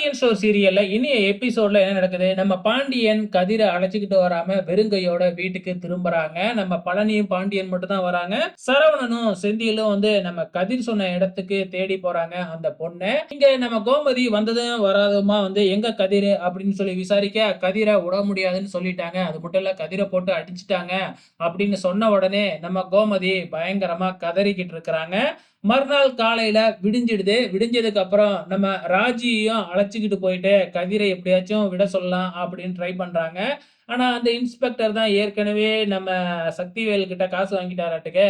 Pandian show சீரியல்ல இனிய எபிசோட்ல என்ன நடக்குது? நம்ம பாண்டியன் கதிரை அழைச்சிக்கிட்டு வராம வெறுங்கையோட வீட்டுக்கு திரும்புறாங்க. நம்ம பழனியும் பாண்டியன் மட்டும் தான் வராங்க. சரவணனும் செந்தியிலும் வந்து நம்ம கதிர் சொன்ன இடத்துக்கு தேடி போறாங்க அந்த பொண்ணை. இங்க நம்ம கோமதி வந்ததும் வராதுமா வந்து எங்க கதிர்? அப்படின்னு சொல்லி விசாரிக்க கதிரை விட முடியாதுன்னு சொல்லிட்டாங்க. அது மட்டும் இல்ல கதிரை போட்டு அடிச்சிட்டாங்க அப்படின்னு சொன்ன உடனே நம்ம கோமதி பயங்கரமா கதறிக்கிட்டு இருக்கிறாங்க. மறுநாள் காலையில் விடிஞ்சிடுது. விடிஞ்சதுக்கப்புறம் நம்ம ராஜியையும் அழைச்சிக்கிட்டு போயிட்டு கதிரை எப்படியாச்சும் விட சொல்லலாம் அப்படின்னு ட்ரை பண்றாங்க. ஆனா அந்த இன்ஸ்பெக்டர் தான் ஏற்கனவே நம்ம சக்திவேல் கிட்ட காசு வாங்கிட்டாராட்டுக்கு.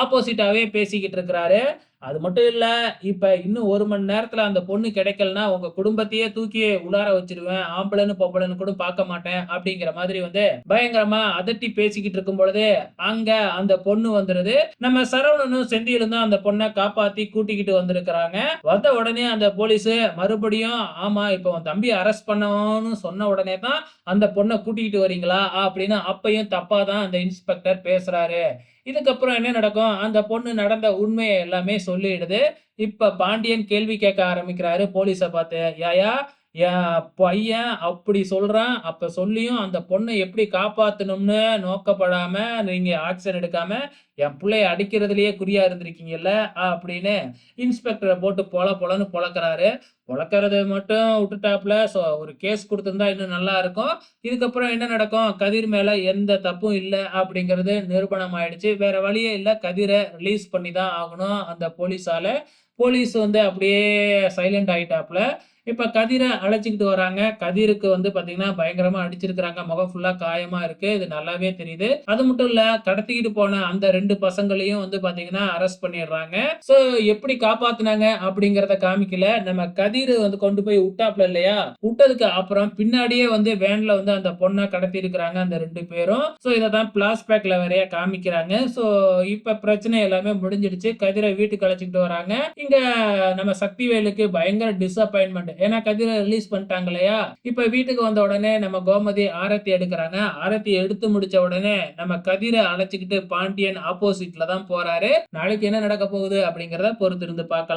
ஆப்போசிட்டாவே பேசிக்கிட்டு இருக்கிறாரு. அது மட்டும் இல்ல இப்ப இன்னும் ஒரு மணி நேரத்துல அந்த பொண்ணு கிடைக்கலனா உங்க குடும்பத்தையே தூக்கி உலார வச்சிருவேன். ஆம்பளைன்னு பொம்பளைன்னு கூட பார்க்க மாட்டேன் அப்படிங்கிற மாதிரி வந்து பயங்கரமா அதட்டி பேசிக்கிட்டு இருக்கும் பொழுது அங்க அந்த பொண்ணு வந்துருது. நம்ம சரவணனும் செந்தியிலும் தான் அந்த பொண்ணை காப்பாத்தி கூட்டிக்கிட்டு வந்திருக்கிறாங்க. வந்த உடனே அந்த போலீஸ் மறுபடியும் ஆமா இப்போ உன் தம்பி அரெஸ்ட் பண்ணணும்னு சொன்ன உடனே தான் அந்த பொண்ணை கூட்டிக்கிட்டு வரீங்களா? அப்படின்னு அப்பையும் தப்பா தான் அந்த இன்ஸ்பெக்டர் பேசுறாரு. இதுக்கப்புறம் என்ன நடக்கும்? அந்த பொண்ணு நடந்த உண்மையை எல்லாமே சொல்லிடுது. இப்ப பாண்டியன் கேள்வி கேட்க ஆரம்பிக்கிறாரு போலீஸை பார்த்து யாயா என் பையன் அப்படி சொல்கிறான் அப்போ சொல்லியும் அந்த பொண்ணை எப்படி காப்பாற்றணும்னு நோக்கப்படாமல் நீங்கள் ஆக்ஷன் எடுக்காமல் என் பிள்ளைய அடிக்கிறதுலையே குறியாக இருந்திருக்கீங்கல்ல அப்படின்னு இன்ஸ்பெக்டரை போட்டு பொல பொலன்னு பொழக்கிறாரு பொழக்கிறது மட்டும் விட்டுட்டாப்புல ஸோ ஒரு கேஸ் கொடுத்துருந்தா இன்னும் நல்லா இருக்கும். இதுக்கப்புறம் என்ன நடக்கும்? கதிர் மேலே எந்த தப்பும் இல்லை அப்படிங்கிறது நிரூபணம் ஆயிடுச்சு வேற வழியே இல்லை. கதிரை ரிலீஸ் பண்ணி தான் ஆகணும் அந்த போலீஸால். போலீஸ் வந்து அப்படியே சைலண்ட் ஆகிட்டாப்புல இப்போ கதிரை அழைச்சிக்கிட்டு வராங்க. கதிருக்கு வந்து பார்த்தீங்கன்னா பயங்கரமாக அடிச்சிருக்கிறாங்க. முகம் ஃபுல்லாக காயமாக இருக்குது இது நல்லாவே தெரியுது. அது மட்டும் இல்லை கடத்திக்கிட்டு போன அந்த ரெண்டு பசங்களையும் வந்து பார்த்தீங்கன்னா அரெஸ்ட் பண்ணிடுறாங்க. ஸோ எப்படி காப்பாத்துனாங்க அப்படிங்கிறத காமிக்கல. நம்ம கதிர் வந்து கொண்டு போய் விட்டாப்ல இல்லையா? விட்டதுக்கு அப்புறம் பின்னாடியே வந்து வேனில் வந்து அந்த பொண்ணை கடத்தி இருக்கிறாங்க அந்த ரெண்டு பேரும். ஸோ இதை தான் பிளாஸ்பேக்கில் வேறைய காமிக்கிறாங்க. ஸோ இப்போ பிரச்சனை எல்லாமே முடிஞ்சிடுச்சு. கதிரை வீட்டுக்கு அழைச்சிக்கிட்டு வராங்க. இங்கே நம்ம சக்திவேலுக்கு பயங்கர டிசப்பாயின்மெண்ட் ஏன்னா கதிரை ரிலீஸ் பண்ணிட்டாங்க இல்லையா? இப்ப வீட்டுக்கு வந்த உடனே நம்ம கோமதி ஆரத்தி எடுக்கிறாங்க. ஆரத்தி எடுத்து முடிச்ச உடனே நம்ம கதிரை அழைச்சிக்கிட்டு பாண்டியன் ஆப்போசிட்ல தான் போறாரு. நாளைக்கு என்ன நடக்க போகுது அப்படிங்கறத பொறுத்திருந்து பார்க்கலாம்.